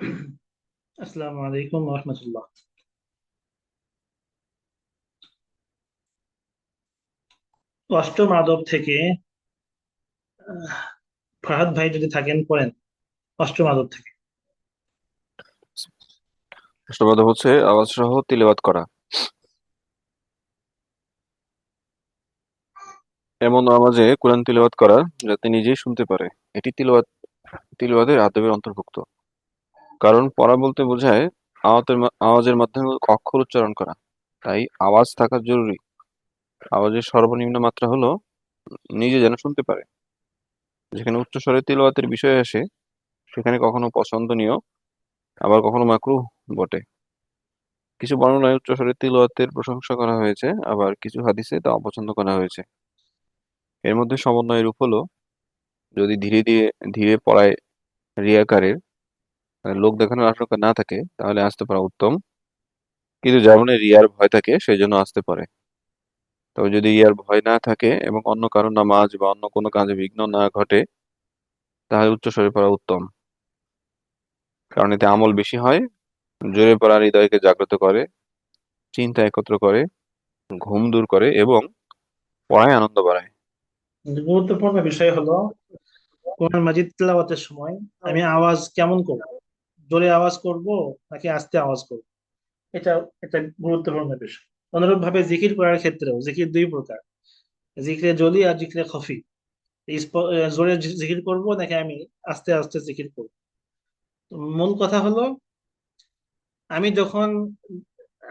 আসসালামু আলাইকুম রহমতুল্লাহ। অষ্টম আদব থেকে ফাহাদ ভাই যদি থাকেন, পড়েন। অষ্টম আদব থেকে। প্রশ্নপদ হচ্ছে আওয়াজ সহ তিলাওয়াত করা। এমন আওয়াজে কোরআন তিলাওয়াত করা যাতে নিজেই শুনতে পারে। এটি তিলাওয়াত, তিলাওয়াতের আদবের অন্তর্ভুক্ত। কারণ পড়া বলতে বোঝায় আওয়াতের আওয়াজের মাধ্যমে অক্ষর উচ্চারণ করা। তাই আওয়াজ থাকা জরুরি। আওয়াজের সর্বনিম্ন মাত্রা হলো নিজে যেন শুনতে পারে। যেখানে উচ্চস্বরে তিলাওয়াতের বিষয় আসে, সেখানে কখনো পছন্দনীয়, আবার কখনো মাকরুহ বটে। কিছু বর্ণনায় উচ্চস্বরে তিলাওয়াতের প্রশংসা করা হয়েছে, আবার কিছু হাদিসে তা অপছন্দ করা হয়েছে। এর মধ্যে সমন্বয়ের রূপ হলো, যদি ধীরে ধীরে ধীরে পড়ায় রিয়াকারের মানে লোক দেখানোর আশঙ্কা না থাকে, তাহলে আসতে পারা উত্তম। কিন্তু যেমন রিয়ার ভয় থাকে সেই জন্য আসতে পারে। তবে যদি রিয়ার ভয় না থাকে এবং অন্য কারও নামাজ বা অন্য কোনো কাজে বিঘ্ন না ঘটে, তাহলে উচ্চস্বরে পড়া উত্তম। কারণ এতে আমল বেশি হয়, জোরে পড়া হৃদয়কে জাগ্রত করে, চিন্তা একত্র করে, ঘুম দূর করে এবং পড়ায় আনন্দ বাড়ায়। গুরুত্বপূর্ণ বিষয় হলো, কোরআন মাজিদ সময় আমি আওয়াজ কেমন করব? জোরে আওয়াজ করব নাকি আস্তে আওয়াজ করব? এটা একটা গুরুত্বপূর্ণ বিষয়। অনুরূপ ভাবে জিকির করার ক্ষেত্রেও, জিকির দুই প্রকার। জিকিরে জলি আর জিকিরে খফি। জোরে জিকির করব নাকি আমি আস্তে আস্তে জিকির করব? মূল কথা হলো, আমি যখন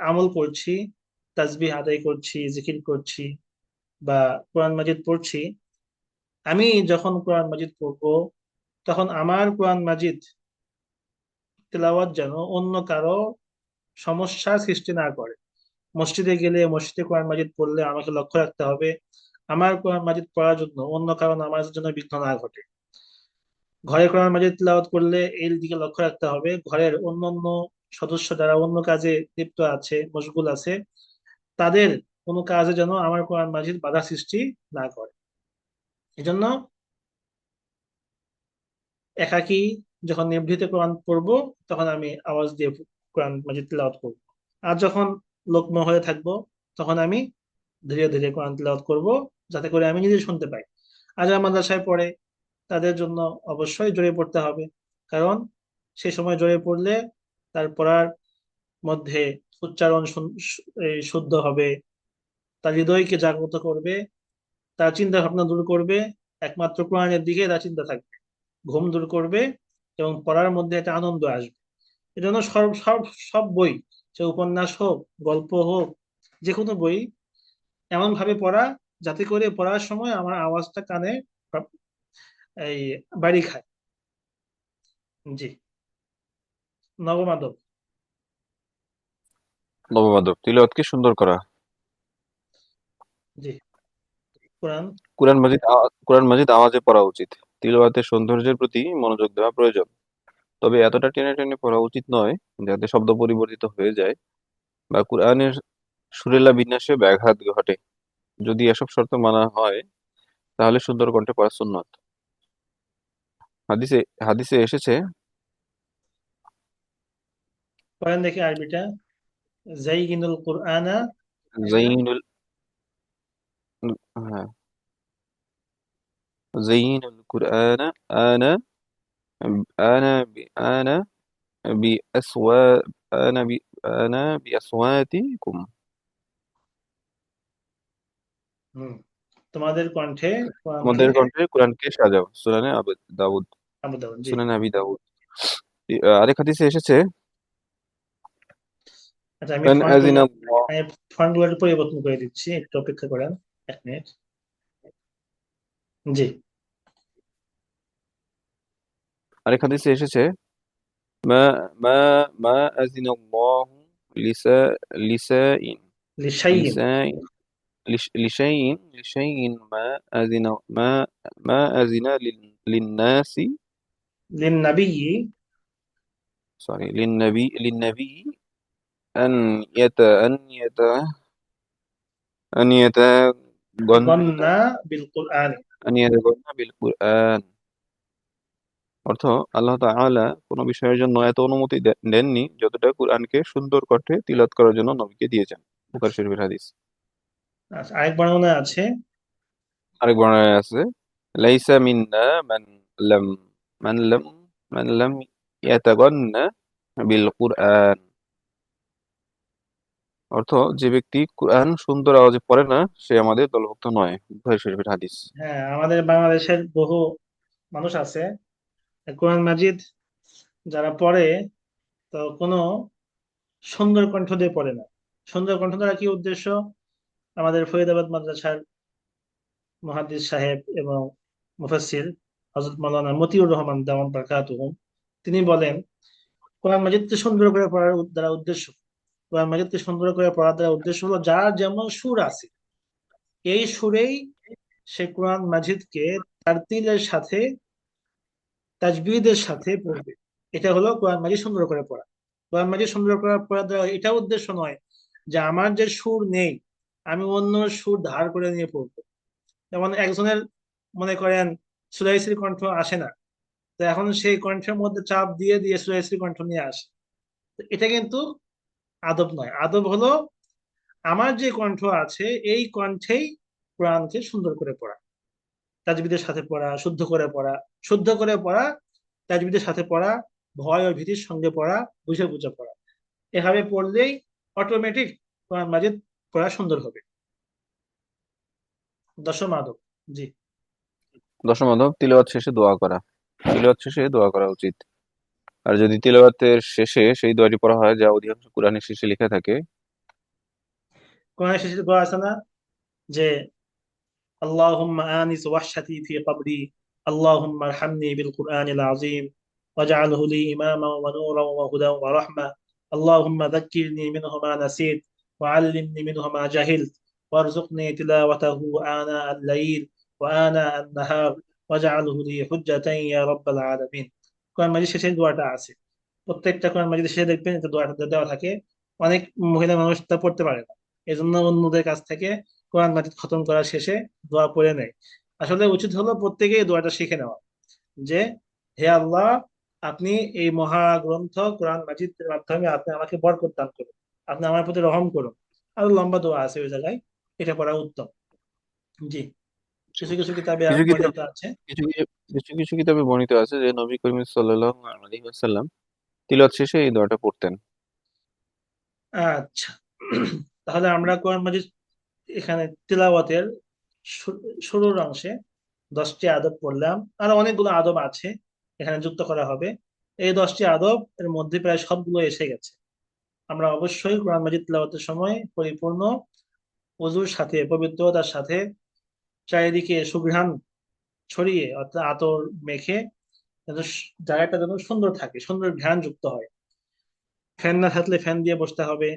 আমল করছি তাজবি আদায় করছি, জিকির করছি বা কোরআন মাজিদ পড়ছি, আমি যখন কোরআন মাজিদ পড়ব, তখন আমার কোরআন মাজিদ তেলাওয়াত যেন অন্য কারও সমস্যার সৃষ্টি না করে। মসজিদে গেলে, মসজিদে কোরআন মাজিদ পড়লে আমাকে লক্ষ্য রাখতে হবে, আমার কোরআন মাজিদ পড়ার জন্য অন্য কারও নামাজের জন্য বিঘ্ন না ঘটে। ঘরে কোরআন মাজিদ তেলাওয়াত করলে এর দিকে লক্ষ্য রাখতে হবে, ঘরের অন্য অন্য সদস্য যারা অন্য কাজে লিপ্ত আছে, মশগুল আছে, তাদের কোনো কাজে যেন আমার কোরআন মাজিদ বাধা সৃষ্টি না করে। এজন্য একাকী যখন নিভৃতে কোরআন পড়ব, তখন আমি আওয়াজ দিয়ে কোরআন মাজিদ তিলাওয়াত করব। আর যখন লোকম হয়ে থাকব, তখন আমি ধীরে ধীরে কোরআন তিলাওয়াত করব, যাতে করে আমি নিজে শুনতে পাই। আর যারা মাদ্রাসায় পড়ে, তাদের জন্য অবশ্যই জোরে পড়তে হবে। কারণ সে সময় জোরে পড়লে তার পড়ার মধ্যে উচ্চারণ শুদ্ধ হবে, তার হৃদয়কে জাগ্রত করবে, তার চিন্তা ভাবনা দূর করবে, একমাত্র কোরআনের দিকে তার চিন্তা থাকবে। ঘুম দূর করবে এবং পড়ার মধ্যে একটা আনন্দ আসবে। এজন্য সব সব সব বই সে উপন্যাস হোক গল্প হোক যে কোনো বই এমন ভাবে পড়া যাতে করে পড়ার সময় আমার আওয়াজটা কানে এই বাড়ি খায়। জি। নবম আদব নবমাধব তিলাওয়াতকে সুন্দর করা? জি। কোরআন। কোরআন মাজিদ কোরআন মাজিদ আওয়াজে পড়া উচিত। তিলাওয়াতের সৌন্দর্যের প্রতি মনোযোগ দেওয়া প্রয়োজন। তবে এতটা টেনে টেনে পড়া উচিত নয় যাতে শব্দ পরিবর্তিত হয়ে যায় বা কোরআনের সুরেলা বিন্যাসে ব্যাঘাত ঘটে। যদি এসব শর্ত মানা হয় তাহলে সুন্দর কণ্ঠে পড়া সুন্নত। হাদিসে হাদিসে এসেছে কোরআন দেখে আরবিটা। জাইগিনুল কোরআনা জাইনুল হ্যাঁ। কুরআন আনা আনা বি- আনা বিআসওয়া আনা বি আনা বিআসওয়াতিকুম হুম তোমাদের কণ্ঠে কোরআনকে আমাদের কণ্ঠে কোরআনকে সাজাও। সুনানে আবু দাউদ আবু দাউদ জি। সুনানে আবি দাউদ। আরেক হাদিসে এসেছে আচ্ছা আমি মান ফন্ট আযিনা আমি ফন্ট পরিবর্তন করে দিচ্ছি একটু অপেক্ষা করেন এক মিনিট। জি। আরেক হাদিসে এসেছে মা মা মা আযিনা আল্লাহু লিসা লিসাইন লিশাইইন লিসাইন লিশ- লিশাইইন লিশাইইন মা আযিনা মা মা আযিনা লিন- লিন্নাসি للنبي সরি লিন্নবি লিন্নবি আন ইয়াতা আন ইয়াতা আন ইয়াতাগন্না ظن بالقرآن أن يتغنى بالقرآن অর্থ আল্লাহ তাআলা কোনো বিষয়ের জন্য এত অনুমতি দেননি যতটা কোরআনকে সুন্দর কণ্ঠে তিলাওয়াত করার জন্য নবীকে দিয়েছেন। বুখারী শরীফের হাদিস। আচ্ছা আরেক বর্ণনায় আছে? আরেক বর্ণনায় আছে লাইসা মিন্না মান লাম মান লাম মান লাম ইয়াতাগান্না বিল কুরআন। অর্থ যে ব্যক্তি কুরআন সুন্দর আওয়াজে পড়ে না সে আমাদের দলভুক্ত নয়। বুখারী শরীফের হাদিস। হ্যাঁ আমাদের বাংলাদেশের বহু মানুষ আছে কোরআন মাজিদ যারা পড়ে, তো কোনো সুন্দর কণ্ঠ দিয়ে পড়ে না। সুন্দর কণ্ঠ দ্বারা কি উদ্দেশ্য? আমাদের ফরিদাবাদ মাদ্রাসার মুহাদ্দিস সাহেব এবং মুফাসসির হযরত মাওলানা মতিউর রহমান দাওয়ান বারাকাতুহুম, তিনি বলেন, কোরআন মাজিদকে সুন্দর করে পড়ার দ্বারা উদ্দেশ্য কোরআন মাজিদকে সুন্দর করে পড়ার দ্বারা উদ্দেশ্য হলো যার যেমন সুর আছে, এই সুরেই সে কোরআন মাজিদকে তারতিলের সাথে তাজবিদের সাথে পড়বে। এটা হলো কোরআন মাজিদ সুন্দর করে পড়া। কোরআন মাজিদ সুন্দর করে পড়ার দ্বারা এটা উদ্দেশ্য নয় যে আমার যে সুর নেই, আমি অন্য সুর ধার করে নিয়ে পড়ব। যেমন একজনের মনে করেন সুরাইশ্রী কণ্ঠ আসে না। তো এখন সেই কণ্ঠের মধ্যে চাপ দিয়ে দিয়ে সুরাইশ্রী কণ্ঠ নিয়ে আসে। তো এটা কিন্তু আদব নয়। আদব হলো, আমার যে কণ্ঠ আছে, এই কণ্ঠেই কোরআনকে সুন্দর করে পড়া। তাজবিদের সাথে পড়া শুদ্ধ করে পড়া শুদ্ধ করে পড়া তাজবিদের সাথে পড়া ভয় ও ভীতির সঙ্গে পড়া বুঝে বুঝে পড়া। এভাবে পড়লেই অটোমেটিক কোরআন মাজিদ পড়া সুন্দর হবে। দশম আদব জি। দশম আদব তিলাওয়াত শেষে দোয়া করা। তিলাওয়াত শেষে দোয়া করা উচিত। আর যদি তিলাওয়াতের শেষে সেই দোয়াটি পড়া হয় যা অধিকাংশ কুরআনের শেষে লেখা থাকে। কোরআনের শেষে দোয়া আছে না? যে আল্লাহুম্মা আনিস ওয়াহশাতি ফি কবরি আল্লাহুম্মা আরহামনি বিল কুরআনিল আযীম واجعله لي إماما ونورا وهدى ورحمة اللهم ذكرني منه ما نسيت وعلمني منه ما جهلت وارزقني تلاوته آناء الليل وآناء النهار واجعله لي حجة يا رب العالمين কোরআন মাজিদ শেষে দোয়াটা আছে প্রত্যেকটা কোরআন মাজিদের শেষে দেখবেন একটা দোয়াটা দেওয়া থাকে অনেক মহিলা মানুষ তা পড়তে পারে না এই জন্য অন্যদের কাছ থেকে কোরআন মাজিদ খতম করার শেষে দোয়া পড়ে নেয়। আসলে উচিত হলো প্রত্যেকেই দোয়াটা শিখে নেওয়া যে হে আল্লাহ আপনি এই মহা গ্রন্থ কোরআন মাজিদের মাধ্যমে আপনি আমাকে বরকত দান করুন। আপনি আমার প্রতি রহম করুন। আরও লম্বা দোয়া আছে ওই জায়গায়। এটা পড়া উত্তম। জি। কিছু কিছু কিতাবে কিছু বর্ণিত আছে। কিছু কিছু কিছু কিছু কিতাবে বর্ণিত আছে যে নবী করিম সাল্লাল্লাহু আলাইহি ওয়াসাল্লাম তিলাওয়াত শেষে এই দোয়াটা পড়তেন। আচ্ছা। তাহলে আমরা কোরআন মাজিদ এখানে তিলাওয়াতের শুরুর অংশে দশটি আদব পড়লাম। আর অনেকগুলো আদব আছে, এখানে যুক্ত করা হবে। এই দশটি আদব এর মধ্যে প্রায় সবগুলো এসে গেছে। আমরা অবশ্যই কোরআন মাজিদ তিলাওয়াতের সময় পরিপূর্ণ ওযুর সাথে, পবিত্রতার সাথে চারিদিকে সুঘ্রাণ ছড়িয়ে, অর্থাৎ আতর মেখে জায়গাটা যেন সুন্দর থাকে, সুন্দর ঘ্রাণ যুক্ত হয়। ফ্যান না থাকলে ফ্যান দিয়ে বসতে হবে।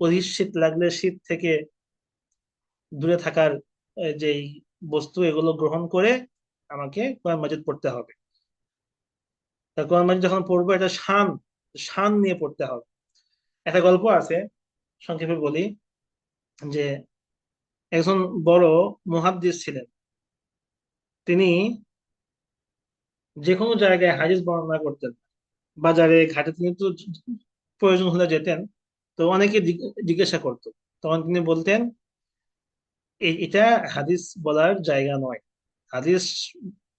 অধিক শীত লাগলে শীত থেকে দূরে থাকার যেই বস্তু, এগুলো গ্রহণ করে আমাকে কোরআন মাজিদ পড়তে হবে। কোরআন মাজিদ যখন পড়ব এটা শান শান নিয়ে পড়তে হবে। একটা গল্প আছে, সংক্ষেপে বলি, যে একজন বড় মুহাদ্দিস ছিলেন। তিনি যে কোনো জায়গায় হাদিস বর্ণনা করতেন। বাজারে, ঘাটে তিনি তো প্রয়োজন হলে যেতেন। তো অনেকে জিজ্ঞ- জিজ্ঞাসা করতো। তখন তিনি বলতেন "এ- এটা হাদিস বলার জায়গা নয়। হাদিস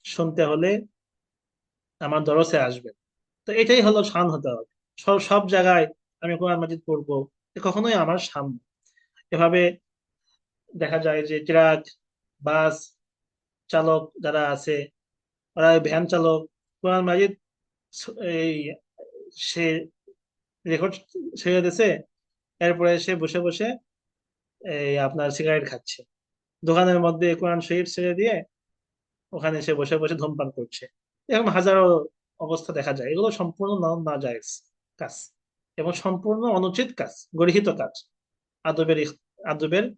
শুনতে হলে আমার দরসে আসবে। তো এটাই হলো শান হতে হবে। সব সব জায়গায় আমি কোরআন মাজিদ পড়ব কখনোই আমার শান এভাবে দেখা যায় যে ট্রাক, বাস চালক যারা আছে, ওরা ভ্যান চালক, কোরআন মাজিদ এই সে রেকর্ড ছেড়ে দিয়েছে, এরপরে সে বসে বসে এই আপনার সিগারেট খাচ্ছে। দোকানের মধ্যে কোরআন শরীফ ছেড়ে দিয়ে ওখানে সে বসে বসে ধূমপান করছে। এরকম হাজারো অবস্থা দেখা যায়। এগুলো সম্পূর্ণ না- কাজ এবং সম্পূর্ণ অনুচিত কাজ গর্হিত কাজ, আদবের আদবের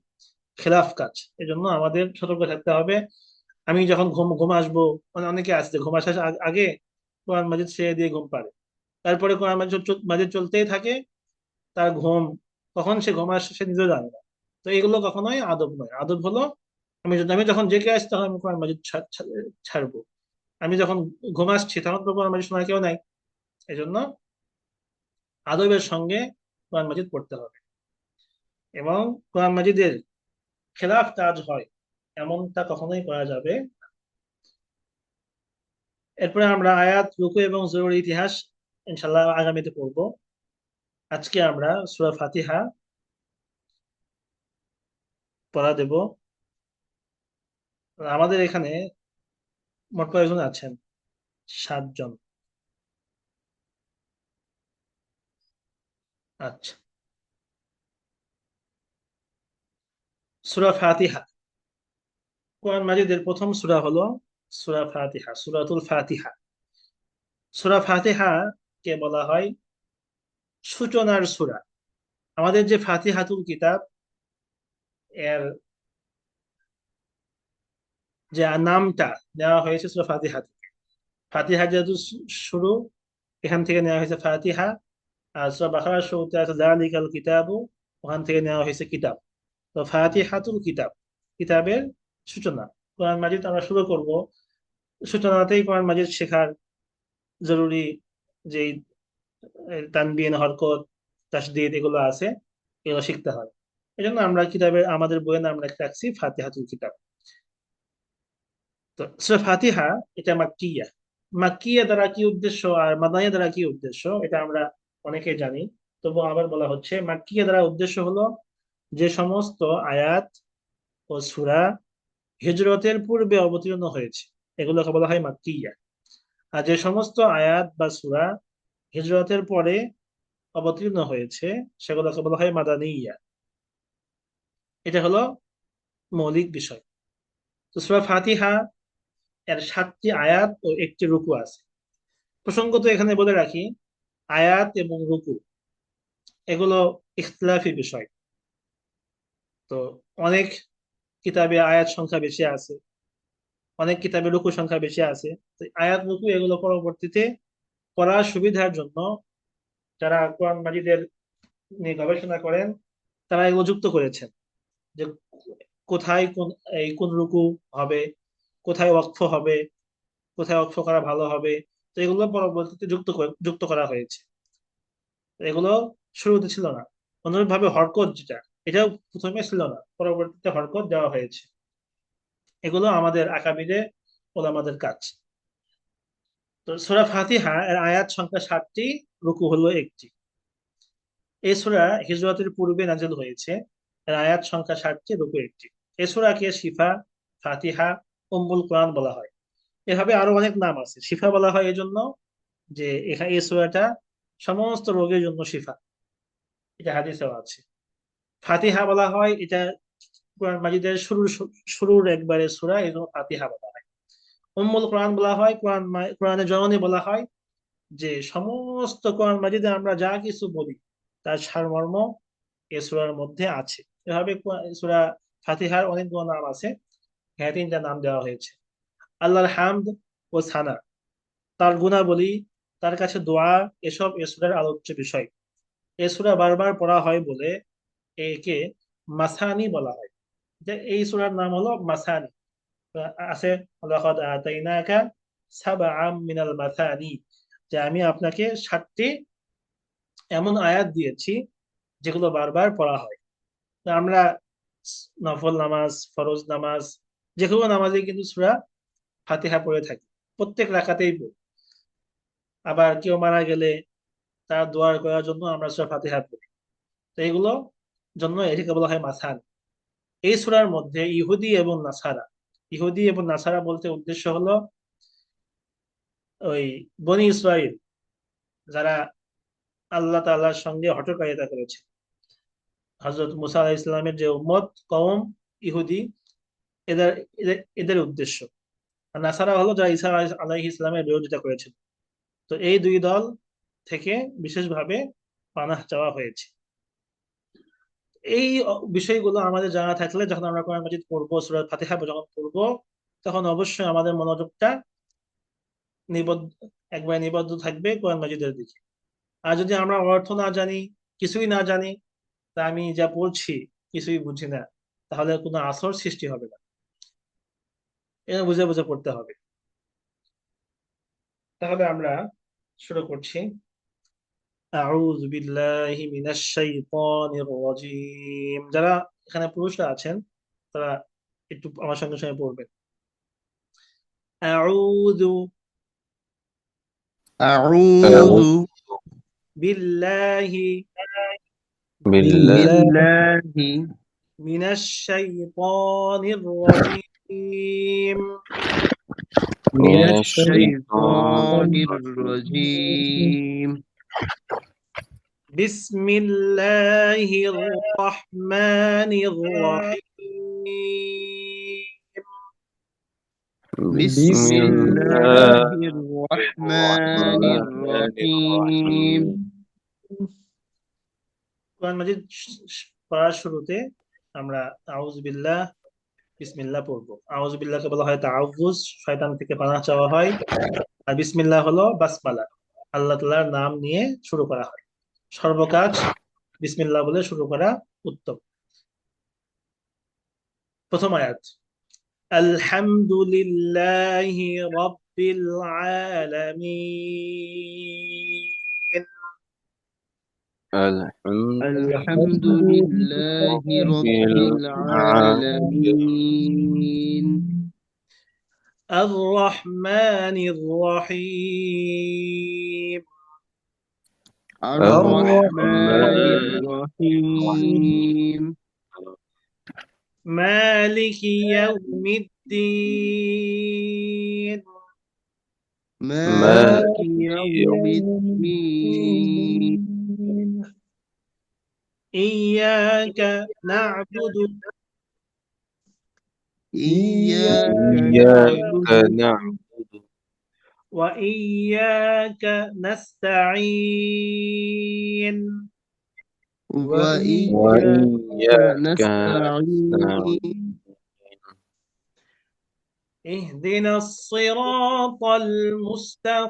খেলাফ কাজ। এই জন্য আমাদের সতর্ক থাকতে হবে। আমি যখন ঘুম ঘুম আসব মানে অনেকে যে ঘুম আসার আগে কোরআন মাজিদ ছেড়ে দিয়ে ঘুম পাড়ে। তারপরে কোরআন মাজিদ মাজিদ চলতেই থাকে। তার ঘুম, কখন সে ঘুম আসে সে নিজেও জানে না। তো এগুলো কখনোই আদব নয়। আদব হলো, আমি আমি যখন জেগে আসি, তখন আমি কোরআন মাজিদ ছাড়বো। আমি যখন ঘুমাচ্ছি তখন তো কোরআন মাজিদ শোনার কেউ নাই। এই জন্য আদবের সঙ্গে কোরআন মাজিদ পড়তে হবে। এবং কোরআন মাজিদের খেলাফ কাজ হয়, এমনটা কখনোই করা যাবে এরপরে আমরা আয়াত, রুকু এবং জরুরি ইতিহাস ইনশাল্লাহ আগামীতে পড়ব। আজকে আমরা সূরা ফাতিহা পড়া দেব। আমাদের এখানে মোট কয়েকজন আছেন, সাতজন। আচ্ছা। সূরা ফাতিহা। কোরআন মাজিদের প্রথম সুরা হলো সুরা ফাতিহা, সুরাতুল ফাতিহা। সুরা ফাতিহা কে বলা হয় সূচনার সুরা। আমাদের যে ফাতিহাতুল কিতাব এর যে নামটা নেওয়া হয়েছে সূরা ফাতিহা থেকে। ফাতিহা যেহেতু শুরু এখান থেকে নেওয়া হয়েছে ফাতিহা। আর সূরা বাকারার শুরুতে আছে যালিকাল কিতাবু ওখান থেকে নেওয়া হয়েছে কিতাব। তো ফাতিহাতুল কিতাব কিতাবের সূচনা। কোরআন মাজিদ আমরা শুরু করব। সূচনাতেই কোরআন মাজিদ শেখার জরুরি যেই আহ, তানবিন হরকত তাসদিদ এগুলো আছে এগুলো শিখতে হয়। এই জন্য আমরা কিতাবের, আমাদের বইয়ের নাম রেখে রাখছি ফাতিহাতুল কিতাব। তো ফাতিহা, এটা মাক্কিয়া। মাক্কিয়া দ্বারা কি উদ্দেশ্য আর মাদানিয়া দ্বারা কি উদ্দেশ্য, এটা আমরা অনেকে জানি। তবু আবার বলা হচ্ছে, মাক্কিয়া দ্বারা উদ্দেশ্য হলো যে সমস্ত আয়াত ও সুরা হিজরতের পূর্বে অবতীর্ণ হয়েছে। এগুলোকে বলা হয় মাক্কিয়া। আর যে সমস্ত আয়াত বা সুরা হিজরতের পরে অবতীর্ণ হয়েছে, সেগুলোকে বলা হয় মাদানিয়া। এটা হলো মৌলিক বিষয়। তো সূরা ফাতিহা, এর সাতটি আয়াত ও একটি রুকু আছে। প্রসঙ্গত এখানে বলে রাখি, আয়াত এবং রুকু, এগুলো ইখতিলাফি বিষয়। তো অনেক কিতাবে আয়াত সংখ্যা বেশি আছে, অনেক কিতাবে রুকু সংখ্যা বেশি আছে। তো আয়াত, রুকু এগুলো পরবর্তীতে পড়ার সুবিধার জন্য যারা কোরআন মাজিদের নিয়ে গবেষণা করেন, তারা এগুলো যুক্ত করেছেন। যে কোথায় কোন, এই কোন রুকু হবে, কোথায় ওয়াকফ হবে, কোথায় ওয়াকফ করা ভালো হবে, তো এগুলো পরবর্তীতে যুক্ত যুক্ত করা হয়েছে। এগুলো শুরুতে ছিল না। অনুরূপভাবে হরকত যেটা, এটাও প্রথমে ছিল না, পরবর্তীতে হরকত দেওয়া হয়েছে। এগুলো আমাদের আকাবিরে ওলামাদের কাজ। তো সূরা ফাতিহা এর আয়াত সংখ্যা সাতটি, রুকু হলো একটি। এই সূরা হিজরতের পূর্বে নাজিল হয়েছে। এর আয়াত সংখ্যা সাতটি রুকু একটি। এই সূরাকে শিফা, ফাতিহা, উম্মুল কোরআন বলা হয়। এভাবে আরও অনেক নাম আছে। শিফা বলা হয় এই জন্য যে এখানে এই সমস্ত রোগের জন্য শিফা। এটা হাদিসেও আছে। ফাতিহা বলা হয়, এটা কোরআন মাজিদের শুরুর শুরুর একবারে সূরা এই জন্য ফাতিহা বলা হয়। উম্মুল কোরআন বলা হয়, কোরআন কোরআনের জননী বলা হয় যে সমস্ত কোরআন মাজিদে আমরা যা কিছু বলি, তার সারমর্ম এই সূরার মধ্যে আছে। এভাবে সূরা ফাতিহার অনেকগুলো নাম আছে। হ্যাঁ তিনটা নাম দেওয়া হয়েছে। আল্লাহর হামদ ও সানা। তার গুণাবলী, তার কাছে দোয়া, এসব এ সূরার আলোচ্য বিষয়। এ সূরা বারবার পড়া হয় বলে একে মাসানি বলা হয়। যে এই সূরার নাম হলো মাসানি। আছে মিনাল মাসানি যে আমি আপনাকে সাতটি এমন আয়াত দিয়েছি যেগুলো বারবার পড়া হয়। আমরা নফল নামাজ, ফরজ নামাজ, যে কোনো নামাজে কিন্তু সূরা ফাতিহা পড়ে থাকি। প্রত্যেক রাকাতেই পড়ি। আবার কেউ মারা গেলে তার দোয়া করার জন্য আমরা সূরা ফাতিহা পড়ি। তো এগুলো জন্য এটাকে বলা হয় মাসান এই সূরার মধ্যে ইহুদি এবং নাসারা। ইহুদি এবং নাসারা বলতে উদ্দেশ্য হলো ওই বনি ইসরাইল, যারা আল্লাহ তাআলার সঙ্গে হঠকারিতা করেছে। হযরত মুসা আলাইহিস ইসলামের যে উম্মত, কওম, ইহুদি, এদের এদের উদ্দেশ্য। আর নাসারা হলো যারা ঈসা আলাইহিস ইসলামের বিরোধিতা করেছিল। তো এই দুই দল থেকে বিশেষভাবে পানাহ চাওয়া হয়েছে। এই বিষয়গুলো আমাদের জানা থাকলে যখন আমরা কোরআন মাজিদ পড়ব, সূরা ফাতিহা যখন পড়ব, তখন অবশ্যই আমাদের মনোযোগটা নিবদ্ধ, একবারে নিবদ্ধ থাকবে কোরআন মাজিদের দিকে। আর যদি আমরা অর্থ না জানি, কিছুই না জানি তা আমি যা বলছি কিছুই বুঝি না। তাহলে কোনো আসর সৃষ্টি হবে না। এটা বুঝে বুঝে পড়তে হবে। তাহলে আমরা শুরু করছি। আউযু বিল্লাহি মিনাশ শাইতানির রাজিম। যারা এখানে পুরুষরা আছেন তারা একটু আমার সঙ্গে সঙ্গে পড়বেন। আউযু আউযু বিল্লাহি بالله من الشيطان الرجيم. من الشيطان الرجيم. بسم الله الرحمن الرحيم. بسم الله الرحمن الرحيم. কোরআন মাজিদ পড়ার শুরুতে আমরা আউযু বিল্লাহ বিসমিল্লাহ পড়ব। আউযু বিল্লাহকে বলা হয় তাআউযুজ, শয়তান থেকে পানাহ চাওয়া হয়। আর বিসমিল্লাহ হলো বাসমালা, আল্লাহ তাআলার নাম নিয়ে শুরু করা হয়। সর্বকাজ বিসমিল্লাহ বলে শুরু করা উত্তম। প্রথম আয়াত, আলহামদুলিল্লাহি রাব্বিল আলামিন। الحمد الحمد لله رب العالمين. الرحمن الرحيم. الرحمن الرحيم. مالك يوم الدين. مالك يوم الدين. إياك نعبد. إياك إياك نعبد. وإياك نستعين. وإياك نستعين. اهدنا الصراط المستقيم.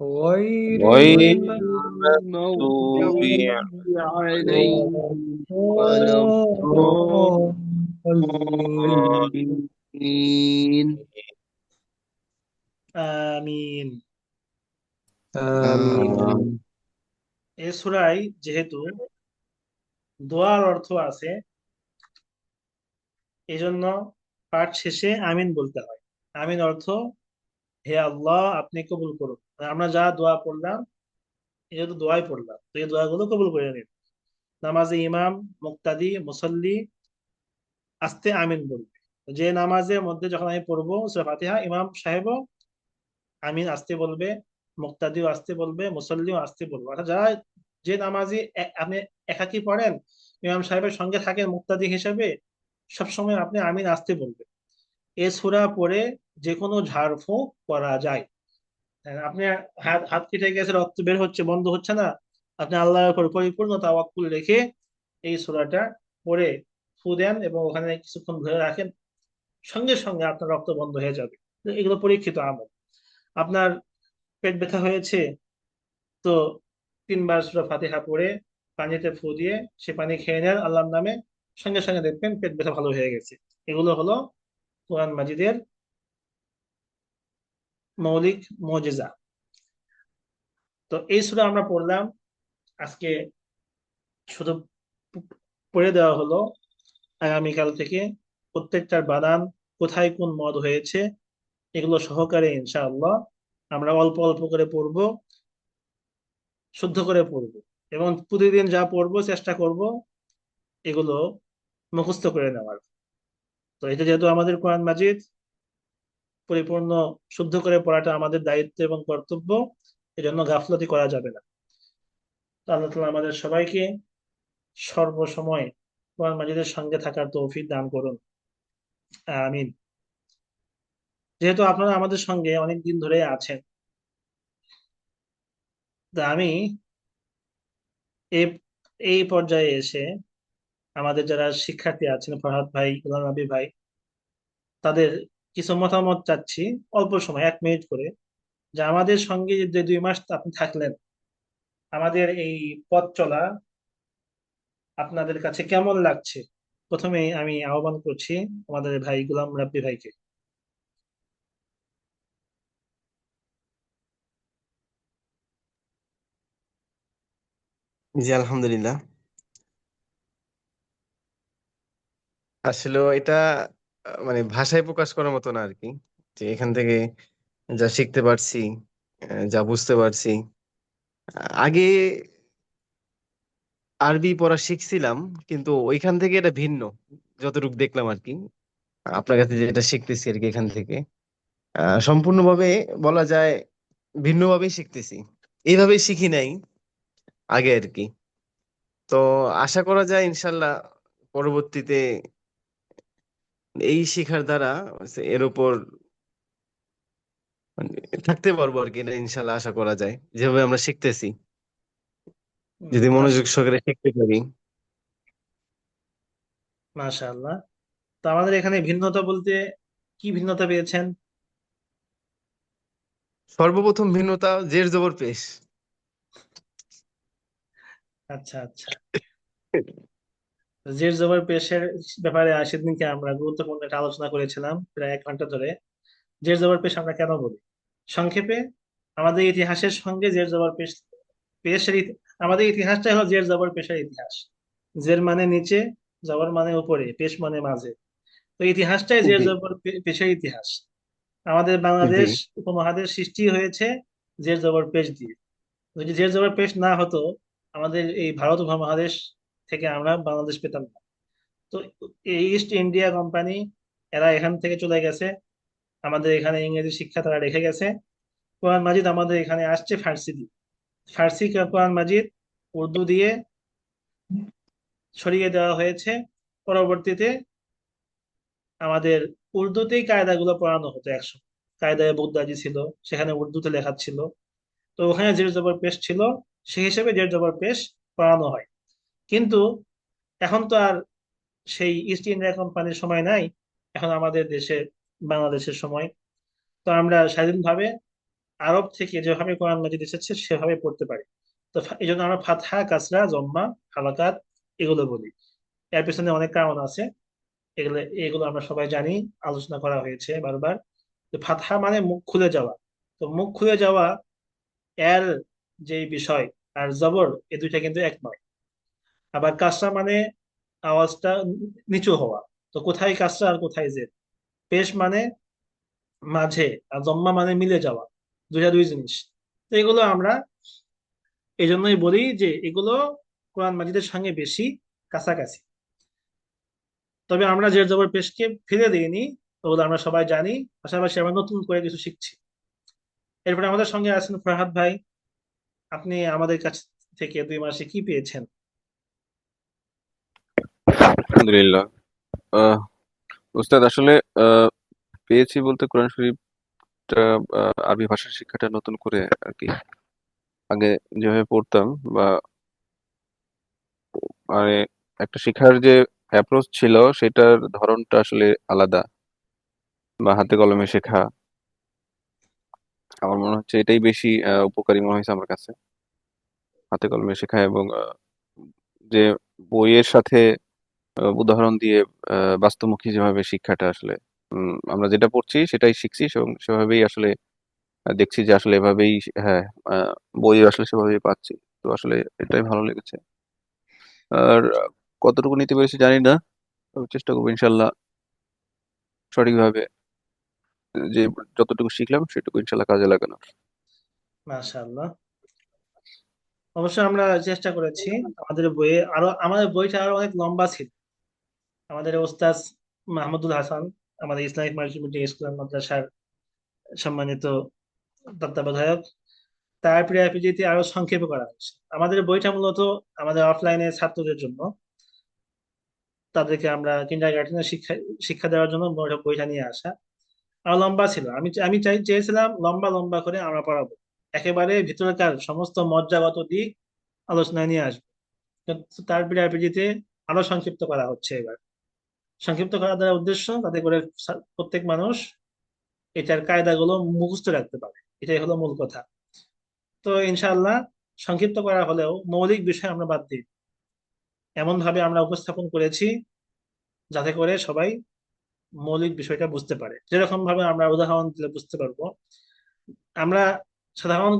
غير غير المغضوب عليهم ولا الضالين আমিন آمين এ সূরায় যেহেতু দোয়ার অর্থ আছে এজন্য পাঠ শেষে আমিন বলতে হয় আমিন অর্থ, হে আল্লাহ, আপনি কবুল করুন। আমরা যা দোয়া পড়লাম এটা দোয়াই পড়লাম, তো এই দোয়াগুলো কবুল করে নিন। নামাজে ইমাম, মুক্তাদি, মুসল্লি, আস্তে আমিন বলবে। যে নামাজের মধ্যে যখন আমি পড়ব ফাতিহা, ইমাম সাহেবও আমিন আসতে বলবে, মুক্তাদিও আসতে বলবে, মুসল্লিও আসতে বলবে। অর্থাৎ যারা যে নামাজি আপনি একাকি পড়েন, ইমাম সাহেবের সঙ্গে থাকেন মুক্তাদি হিসেবে, সবসময় আপনি আমিন আসতে বলবেন। এ সূরা পড়ে যে কোনো ঝাড়ফুঁক করা যায়। হ্যাঁ, আপনি হাত হাত কেটে গেছে রক্ত বের হচ্ছে বন্ধ হচ্ছে না আপনি আল্লাহর উপর পরিপূর্ণ তাওয়াক্কুল রেখে এই সূরাটা পড়ে ফু দেন এবং ওখানে কিছুক্ষণ ধরে রাখেন সঙ্গে সঙ্গে আপনার রক্ত বন্ধ হয়ে যাবে। এগুলো পরীক্ষিত আমল। আপনার পেট ব্যথা হয়েছে তো তিনবার সূরা ফাতিহা পড়ে পানিতে ফু দিয়ে সে পানি খেয়ে নেন আল্লাহর নামে সঙ্গে সঙ্গে দেখবেন পেট ব্যথা ভালো হয়ে গেছে। এগুলো হলো কোরআন মাজিদের মৌলিক মজেজা। তো এই সূরা আমরা পড়লাম। আজকে শুধু পড়ে দেওয়া হলো আগামীকাল থেকে প্রত্যেকটার বানান কোথায় কোন মদ হয়েছে এগুলো সহকারে ইনশাআল্লাহ আমরা অল্প অল্প করে পড়ব, শুদ্ধ করে পড়ব এবং প্রতিদিন যা পড়ব, চেষ্টা করব এগুলো মুখস্থ করে নেওয়ার। তো এটা যেহেতু আমাদের কোরআন মাজিদ, পরিপূর্ণ, শুদ্ধ করে পড়াটা আমাদের দায়িত্ব এবং কর্তব্য, এজন্য গাফলতি করা যাবে না। আল্লাহ তাআলা আমাদের সবাইকে সর্বসময় কোরআন মাজিদের সঙ্গে থাকার তৌফিক দান করুন। আমিন। যেহেতু আপনারা আমাদের সঙ্গে অনেক দিন ধরে আছেন আমি এই পর্যায়ে এসে আমাদের যারা শিক্ষার্থী আছেন, ফরহাদ ভাই গুলাম নবী ভাই, তাদের কিছু মতামত চাচ্ছি অল্প সময়, এক মিনিট করে, যে আমাদের সঙ্গে যে দুই মাস আপনি থাকলেন, আমাদের এই পথ চলা আপনাদের কাছে কেমন লাগছে? প্রথমে আমি আহ্বান করছি আমাদের ভাই গুলাম রাব্বি ভাইকে। জি, আলহামদুলিল্লাহ। আসলে এটা মানে ভাষায় প্রকাশ করার মতো না আর কি যে এখান থেকে যা শিখতে পারছি আহ, যা বুঝতে পারছি। আগে আরবি পড়া শিখছিলাম কিন্তু ওইখান থেকে এটা ভিন্ন যতটুকু দেখলাম আর কি আপনার কাছে যেটা শিখতেছি আর কি এখান থেকে। আহ, সম্পূর্ণভাবে বলা যায় ভিন্নভাবেই শিখতেছি। এইভাবেই শিখি নাই আগে আর কি তো আশা করা যায় ইনশাল্লাহ পরবর্তীতে এই শিখার দ্বারা এর উপর মানে থাকতে পারব আর কি এটা ইনশাল্লাহ আশা করা যায়। যেভাবে আমরা শিখতেছি। যদি মনোযোগ সহকারে শিখতে পারি। মাশাআল্লাহ তো আমাদের এখানে ভিন্নতা বলতে কি ভিন্নতা পেয়েছেন? সর্বপ্রথম ভিন্নতা জের জবর পেশ আচ্ছা আচ্ছা। জের জবর পেশের ব্যাপারে সেদিনকে আমরা গুরুত্বপূর্ণ একটা আলোচনা করেছিলাম প্রায় এক ঘণ্টা ধরে। জের জবর পেশ আমরা কেন বলি? সংক্ষেপে আমাদের ইতিহাসের সঙ্গে জের জবর পেশ পেশের আমাদের ইতিহাসটাই হলো জের জবর পেশের ইতিহাস। জের মানে নিচে জবর মানে উপরে পেশ মানে মাঝে। তো ইতিহাসটাই জের জবর পেশের ইতিহাস। আমাদের বাংলাদেশ উপমহাদেশ সৃষ্টি হয়েছে জের জবর পেশ দিয়ে। যদি জের জবর পেশ না হতো আমাদের এই ভারত উপমহাদেশ থেকে আমরা বাংলাদেশ পেতাম না। তো ইস্ট ইন্ডিয়া কোম্পানি এরা এখান থেকে চলে গেছে। আমাদের এখানে ইংরেজি শিক্ষা তারা রেখে গেছে। কোরআন মাজিদ আমাদের এখানে আসছে ফার্সি দিয়ে। ফার্সি কোরআন মাজিদ উর্দু দিয়ে ছড়িয়ে দেওয়া হয়েছে। পরবর্তীতে আমাদের উর্দুতেই কায়দাগুলো পড়ানো হতো একসময়। কায়দায় বুগদাজি ছিল, সেখানে উর্দুতে লেখা ছিল। তো ওখানে জের জবর পেশ ছিল, সেই হিসেবে জের জবর পেশ পড়ানো হয়। কিন্তু এখন তো আর সেই ইস্ট ইন্ডিয়া কোম্পানির সময় নাই, এখন আমাদের দেশে, বাংলাদেশের সময়। তো আমরা স্বাধীনভাবে আরব থেকে যেভাবে কোরআন মাজিদ এসেছে, সেভাবে পড়তে পারি। তো এই জন্য আমরা ফাতহা, কাসরা, জম্মা, হালাকাত এগুলো বলি। এর পেছনে অনেক কারণ আছে। এগুলো এগুলো আমরা সবাই জানি, আলোচনা করা হয়েছে বারবার। তো ফাতহা মানে মুখ খুলে যাওয়া। তো মুখ খুলে যাওয়া, এর যে বিষয়, আর জবর, এ দুইটা কিন্তু এক নয়। আবার কাসরা মানে আওয়াজটা নিচু হওয়া। তো কোথায় কাসরা আর কোথায় জের পেশ মানে মাঝে আর জম্মা মানে মিলে যাওয়া। দুইটা দুই জিনিস। তো এগুলো আমরা এই জন্যই বলি যে এগুলো কোরআন মাজিদের সঙ্গে বেশি কাছাকাছি। তবে আমরা জের জবর পেশকে ফিরে দিইনি, ওগুলো আমরা সবাই জানি। পাশাপাশি আমরা নতুন করে কিছু শিখছি। এরপরে আমাদের সঙ্গে আছেন ফরহাদ ভাই। আপনি আমাদের কাছ থেকে দুই মাসে কি পেয়েছেন? আলহামদুলিল্লাহ। উস্তাদ, আসলে পেয়েছি বলতে কোরআন শরীফটা আরবি ভাষার শিক্ষাটা নতুন করে আর কি। আগে যেভাবে পড়তাম বা মানে একটা শেখার যে অ্যাপ্রোচ ছিল, সেটার ধরনটা আসলে আলাদা বা হাতে কলমে শেখা। আমার মনে হচ্ছে এটাই বেশি উপকারী মনে হয়েছে আমার কাছে। হাতে কলমে শেখা এবং যে বইয়ের সাথে উদাহরণ দিয়ে বাস্তবমুখী যেভাবে শিক্ষাটা আসলে আমরা যেটা পড়ছি সেটাই শিখছি এবং সেভাবেই আসলে দেখছি যে আসলে এভাবেই হ্যাঁ বই আসলে সেভাবেই পাচ্ছি। তো আসলে এটাই ভালো লেগেছে। আর কতটুকু নিতে পেরেছি জানি না, তবে চেষ্টা করব ইনশাল্লাহ সঠিকভাবে, যে যতটুকু শিখলাম সেটুকু ইনশাল্লাহ কাজে লাগানোর। মাশাআল্লাহ। আমরা চেষ্টা করেছি, আমাদের বইয়ে আরও, আমাদের বইটা আরও অনেক লম্বা ছিল। আমাদের ওস্তাদ মাহমুদুল হাসান, আমাদের ইসলামিক মাল্টিমিডিয়া স্কুল মাদ্রাসার সম্মানিত তত্ত্বাবধায়ক, তার প্রিয়াপিজিতে আরও সংক্ষেপে করা হয়েছে আমাদের বইটা মূলত আমাদের অফলাইনে ছাত্রদের জন্য। তাদেরকে আমরা কিন্ডার গার্ডেনের শিক্ষা শিক্ষা দেওয়ার জন্য বইটা নিয়ে আসা। আর লম্বা ছিল। আমি আমি চাই, চেয়েছিলাম লম্বা লম্বা করে আমরা পড়াবো। একেবারে ভিতরকার সমস্ত মজ্জাগত দিক আলোচনায় নিয়ে আসব। তার বিড়াপিড়িতে আরও সংক্ষিপ্ত করা হচ্ছে এবার। সংক্ষিপ্ত করার দ্বারা উদ্দেশ্য, তাতে করে প্রত্যেক মানুষ এটার কায়দাগুলো মুখস্থ রাখতে পারে। এটাই হলো মূল কথা। তো ইনশাআল্লাহ সংক্ষিপ্ত করা হলেও মৌলিক বিষয় আমরা বাদ দিই। এমন ভাবে আমরা উপস্থাপন করেছি যাতে করে সবাই মৌলিক বিষয়টা বুঝতে পারে। যেরকম ভাবে আমরা উদাহরণ দিলে বুঝতে পারব। আমরা সাধারণ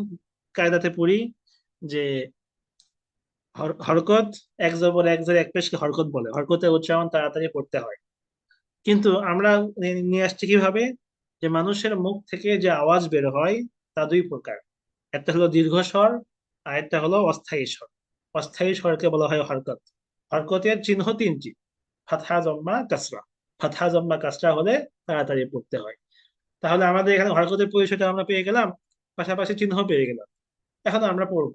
কায়দাতে পড়ি যে হরকত, এক জবর এক জের এক পেশকে হরকত বলে। হরকতের উচ্চারণ তাড়াতাড়ি পড়তে হয়। কিন্তু আমরা নিয়ে আসছি কীভাবে? যে মানুষের মুখ থেকে যে আওয়াজ বের হয়, তা দুই প্রকার। একটা হলো দীর্ঘ স্বর, আর একটা হলো অস্থায়ী স্বর। অস্থায়ী স্বরকে বলা হয় হরকত। হরকতের চিহ্ন তিনটি। ফাতহা, জম্মা, কাসরা। ফাতহা, জম্মা, কাসরা হলে তাড়াতাড়ি পড়তে হয়। তাহলে আমাদের এখানে হরকতের পরিচয়টা আমরা পেয়ে গেলাম, পাশাপাশি চিহ্ন পেয়ে গেলাম। এখন আমরা পড়ব।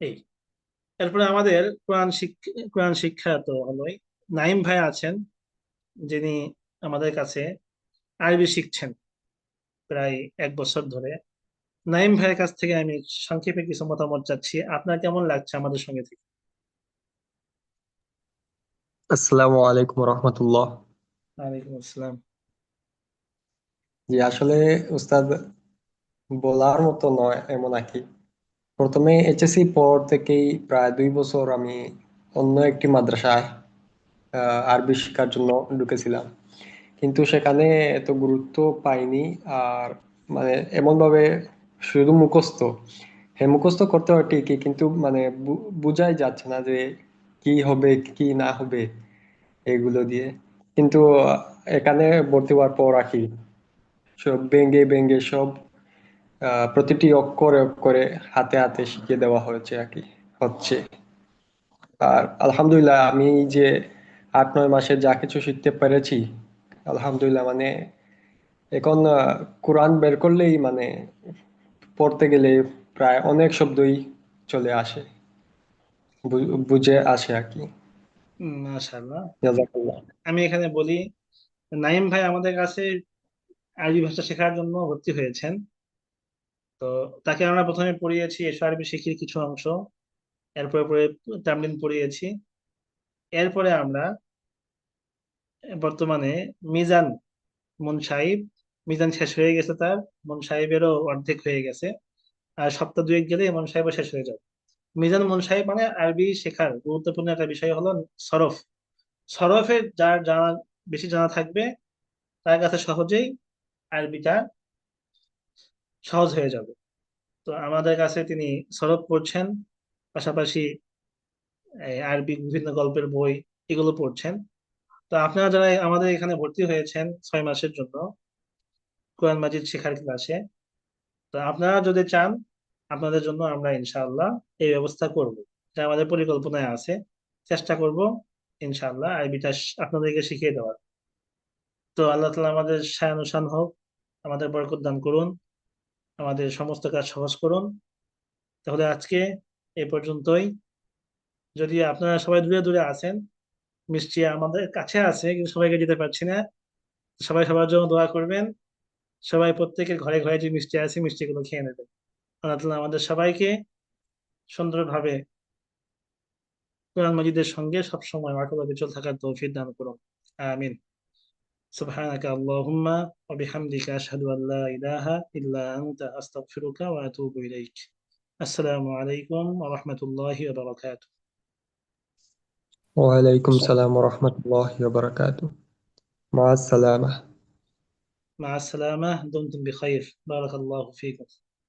এই এরপরে আমাদের কোরআন শিক্ষা কোরআন শিক্ষা তো হলোই নাইম ভাই আছেন যিনি আমাদের কাছে আরবি শিখছেন প্রায় এক বছর ধরে। নাইম ভাইয়ের কাছ থেকে আমি সংক্ষেপে কিছু মতামত চাচ্ছি। আপনার কেমন লাগছে আমাদের সঙ্গে থেকে? আসসালামু আলাইকুম রহমতুল্লাহ। ওয়ালাইকুম আসসালাম। জি আসলে উস্তাদ বলার মতো নয় এমন আর কি। প্রথমে এইচএসসি পর থেকেই প্রায় দুই বছর আমি অন্য একটি মাদ্রাসায় আরবি শেখার জন্য ঢুকেছিলাম। কিন্তু সেখানে এত গুরুত্ব পাইনি আর মানে এমন ভাবে শুধু মুখস্থ। হ্যাঁ মুখস্থ করতে হয় ঠিকই, কিন্তু মানে বোঝাই যাচ্ছে না যে কি হবে, কি না হবে এগুলো দিয়ে। কিন্তু এখানে ভর্তি হওয়ার পর আর কি, সব ভেঙে ভেঙে সব প্রতিটি অক্ষরে অক্ষরে হাতে হাতে শিখিয়ে দেওয়া হয়েছে আর কি হচ্ছে। আর আলহামদুলিল্লাহ আমি যে আট নয় মাসে যা কিছু শিখতে পেরেছি আলহামদুলিল্লাহ মানে এখন কোরআন বের করলেই মানে পড়তে গেলে প্রায় অনেক শব্দই চলে আসে বুঝে আসে আর কি। মাশাআল্লাহ। আমি এখানে বলি নাইম ভাই আমাদের কাছে আরবি ভাষা শেখার জন্য ভর্তি হয়েছেন। তো তাকে আমরা প্রথমে পড়িয়েছি এসো আরবি শিখির কিছু অংশ, এরপরে পরে তামরিন পড়িয়েছি। এরপরে আমরা বর্তমানে মিজান মুন সাহিব, মিজান শেষ হয়ে গেছে তার, মুন সাহেবেরও অর্ধেক হয়ে গেছে। আর সপ্তাহ দুয়েক গেলে মুন সাহিবও শেষ হয়ে যাবে। মিজান মুন সাহেব মানে আরবি শেখার গুরুত্বপূর্ণ একটা বিষয় হলো সরফ। সরফের যার জানা, বেশি জানা থাকবে, তার কাছে সহজেই আরবিটা সহজ হয়ে যাবে। তো আমাদের কাছে তিনি সরব পড়ছেন, পাশাপাশি আরবি বিভিন্ন গল্পের বই এগুলো পড়ছেন। তো আপনারা যারা আমাদের এখানে ভর্তি হয়েছেন ছয় মাসের জন্য, কোরআন মাজিদ শেখার ক্লাসে, তো আপনারা যদি চান, আপনাদের জন্য আমরা ইনশাআল্লাহ এই ব্যবস্থা করব। যা আমাদের পরিকল্পনায় আছে। চেষ্টা করব ইনশাআল্লাহ আরবিটা আপনাদেরকে শিখিয়ে দেওয়ার। তো আল্লাহ তালা আমাদের শায়ানুশান হোক, আমাদের বরকত দান করুন। আমাদের সমস্ত কাজ সহজ করুন। তাহলে আজকে এই পর্যন্তই। যদি আপনারা সবাই দূরে দূরে আছেন, মিষ্টি আমাদের কাছে আছে কিন্তু সবাইকে দিতে পারছি না, সবাই সবার জন্য দোয়া করবেন। সবাই প্রত্যেকের ঘরে ঘরে যে মিষ্টি আছে, মিষ্টিগুলো খেয়ে নেবেন। আল্লাহ তাআলা আমাদের সবাইকে সুন্দরভাবে কোরআন মজিদের সঙ্গে সবসময় অটল বিচল থাকার তৌফিক দান করুন। আমিন। سبحانك اللهم وبحمدك أشهد أن لا إله إلا أنت أستغفرك وأتوب إليك. السلام عليكم ورحمة الله وبركاته. وعليكم السلام ورحمة الله وبركاته. مع السلامة. مع السلامة دمتم بخير. بارك الله فيكم.